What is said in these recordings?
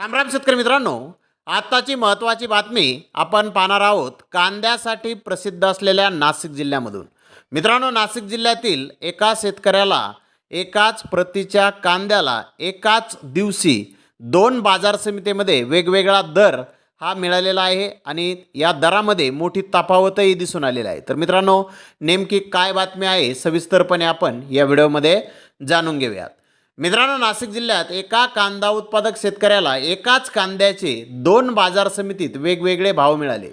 रामराम शेतकरी मित्रांनो आत्ताची महत्त्वाची बातमी आपण पाहणार आहोत कांद्यासाठी प्रसिद्ध असलेल्या नाशिक जिल्ह्यामधून. मित्रांनो नाशिक जिल्ह्यातील एका शेतकऱ्याला एकाच प्रतीच्या कांद्याला एकाच दिवशी दोन बाजार समितीमध्ये वेगवेगळा दर हा मिळालेला आहे आणि या दरामध्ये मोठी तफावतही दिसून आलेली आहे. तर मित्रांनो नेमकी काय बातमी आहे सविस्तरपणे आपण या व्हिडिओमध्ये जाणून घेऊयात. मित्रांनो नाशिक जिल्ह्यात एका कांदा उत्पादक शेतकऱ्याला एकाच कांद्याचे दोन बाजार समितीत वेगवेगळे भाव मिळाले.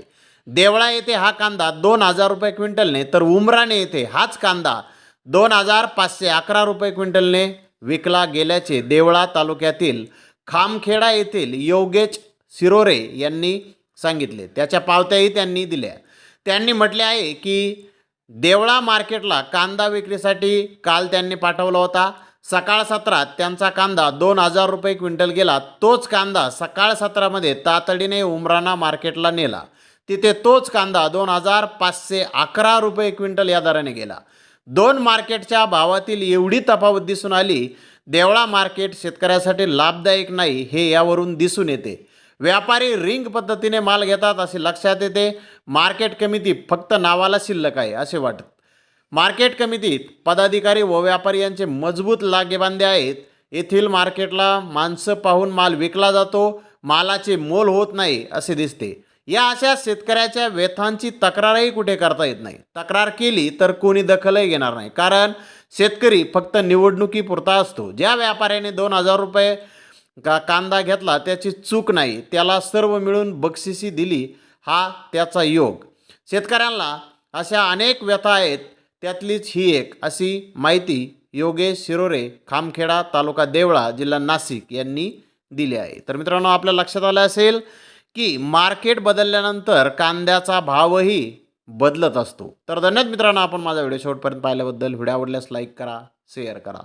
देवळा येथे हा कांदा दोन हजार रुपये क्विंटलने तर उमराणे येथे हाच कांदा दोन हजार पाचशे अकरा रुपये क्विंटलने विकला गेल्याचे देवळा तालुक्यातील खामखेडा येथील योगेश सिरोरे यांनी सांगितले. त्याच्या पावत्याही त्यांनी दिल्या. त्यांनी म्हटले आहे की देवळा मार्केटला कांदा विक्रीसाठी काल त्यांनी पाठवला होता. सकाळ सत्रात त्यांचा कांदा दोन हजार रुपये क्विंटल गेला. तोच कांदा सकाळ सत्रामध्ये तातडीने उमराणा मार्केटला नेला. तिथे तोच कांदा दोन हजार पाचशे अकरा रुपये क्विंटल या दराने गेला. दोन मार्केटच्या भावातील एवढी तफावत दिसून आली देवळा मार्केट शेतकऱ्यासाठी लाभदायक नाही हे यावरून दिसून येते. व्यापारी रिंग पद्धतीने माल घेतात असे लक्षात येते. मार्केट कमिटी फक्त नावाला शिल्लक आहे असे वाटत. मार्केट कमिटीत पदाधिकारी व व्यापारी यांचे मजबूत लागेबांधे आहेत. येथील मार्केटला माणसं पाहून माल विकला जातो मालाचे मोल होत नाही असे दिसते. या अशा शेतकऱ्याच्या व्यथांची तक्रारही कुठे करता येत नाही. तक्रार केली तर कोणी दखलही घेणार नाही. कारण शेतकरी फक्त निवडणुकीपुरता असतो. ज्या व्यापाऱ्याने दोन हजार रुपये का कांदा घेतला त्याची चूक नाही. त्याला सर्व मिळून बक्षिसी दिली हा त्याचा योग. शेतकऱ्यांना अशा अनेक व्यथा आहेत. त्यातलीच ही एक अशी माहिती योगेश शिरोरे खामखेडा तालुका देवळा जिल्हा नाशिक यांनी दिली आहे. तर मित्रांनो आपल्या लक्षात आलं असेल की मार्केट बदलल्यानंतर कांद्याचा भावही बदलत असतो. तर धन्यवाद मित्रांनो आपण माझा व्हिडिओ शेवटपर्यंत पाहिल्याबद्दल. व्हिडिओ आवडल्यास लाईक करा शेअर करा.